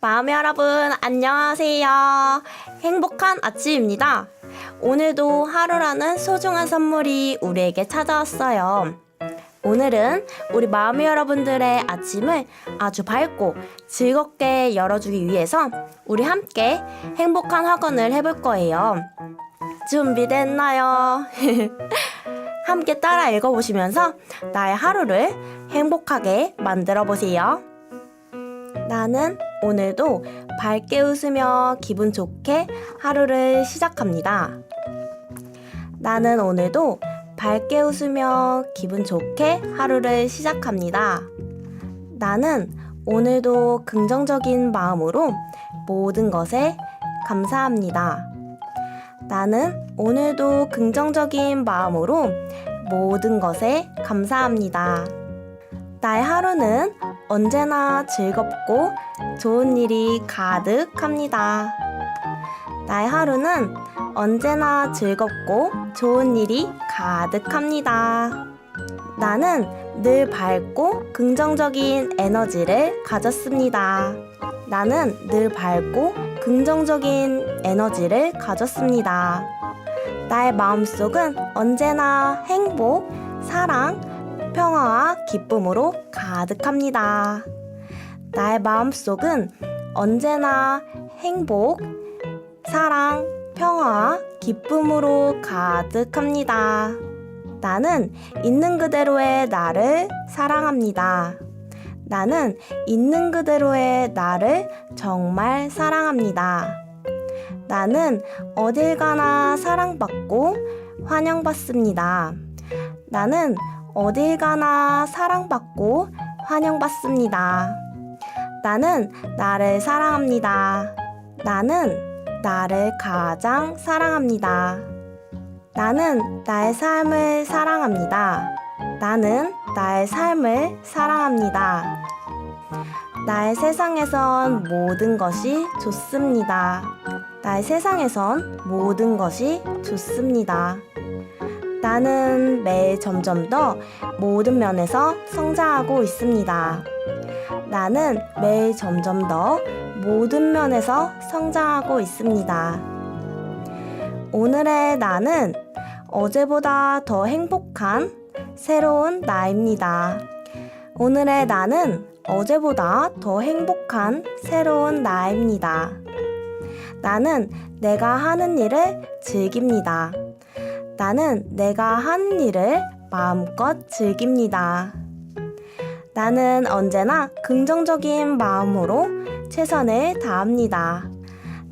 마음 여러분, 안녕하세요. 행복한 아침입니다. 오늘도 하루라는 소중한 선물이 우리에게 찾아왔어요. 오늘은 우리 마음 여러분들의 아침을 아주 밝고 즐겁게 열어주기 위해서 우리 함께 행복한 학원을 해볼 거예요. 준비됐나요? 함께 따라 읽어보시면서 나의 하루를 행복하게 만들어 보세요. 나는 오늘도 밝게 웃으며 기분 좋게 하루를 시작합니다. 나는 오늘도 밝게 웃으며 기분 좋게 하루를 시작합니다. 나는 오늘도 긍정적인 마음으로 모든 것에 감사합니다. 나는 오늘도 긍정적인 마음으로 모든 것에 감사합니다. 나의 하루는 언제나 즐겁고 좋은 일이 가득합니다. 나의 하루는 언제나 즐겁고 좋은 일이 가득합니다. 나는 늘 밝고 긍정적인 에너지를 가졌습니다. 나는 늘 밝고 긍정적인 에너지를 가졌습니다. 나의 마음속은 언제나 행복, 사랑, 평화와 기쁨으로 가득합니다. 나의 마음속은 언제나 행복, 사랑, 평화와 기쁨으로 가득합니다. 나는 있는 그대로의 나를 사랑합니다. 나는 있는 그대로의 나를 정말 사랑합니다. 나는 어딜 가나 사랑받고 환영받습니다. 나는 어딜 가나 사랑받고 환영받습니다. 나는 나를 사랑합니다. 나는 나를 가장 사랑합니다. 나는 나의 삶을 사랑합니다. 나는 나의 삶을 사랑합니다. 나의 세상에선 모든 것이 좋습니다. 나의 세상에선 모든 것이 좋습니다. 나는 매일 점점 더 모든 면에서 성장하고 있습니다. 나는 매일 점점 더 모든 면에서 성장하고 있습니다. 오늘의 나는 어제보다 더 행복한 새로운 나입니다. 오늘의 나는 어제보다 더 행복한 새로운 나입니다. 나는 내가 하는 일을 즐깁니다. 나는 내가 하는 일을 마음껏 즐깁니다. 나는 언제나 긍정적인 마음으로 최선을 다합니다.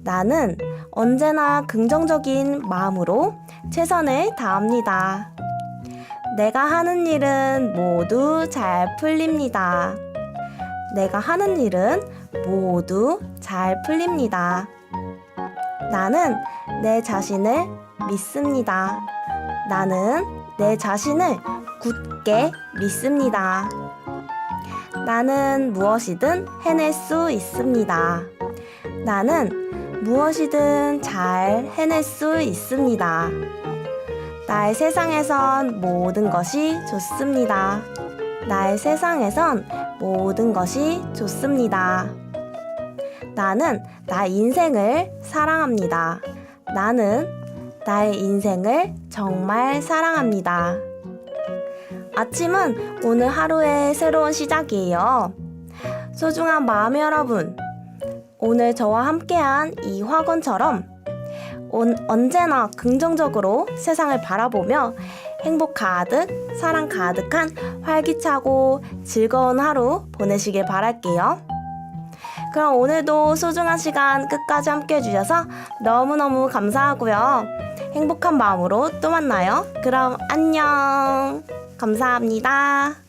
나는 언제나 긍정적인 마음으로 최선을 다합니다. 내가 하는 일은 모두 잘 풀립니다. 내가 하는 일은 모두 잘 풀립니다. 나는 내 자신을 믿습니다. 나는 내 자신을 굳게 믿습니다. 나는 무엇이든 해낼 수 있습니다. 나는 무엇이든 잘 해낼 수 있습니다. 나의 세상에선 모든 것이 좋습니다. 나의 세상에선 모든 것이 좋습니다. 나는 나 인생을 사랑합니다. 나는 나의 인생을 정말 사랑합니다. 아침은 오늘 하루의 새로운 시작이에요. 소중한 마음 여러분, 오늘 저와 함께한 이 학원처럼 온, 언제나 긍정적으로 세상을 바라보며 행복 가득, 사랑 가득한 활기차고 즐거운 하루 보내시길 바랄게요. 그럼 오늘도 소중한 시간 끝까지 함께 해주셔서 너무너무 감사하고요. 행복한 마음으로 또 만나요. 그럼 안녕. 감사합니다.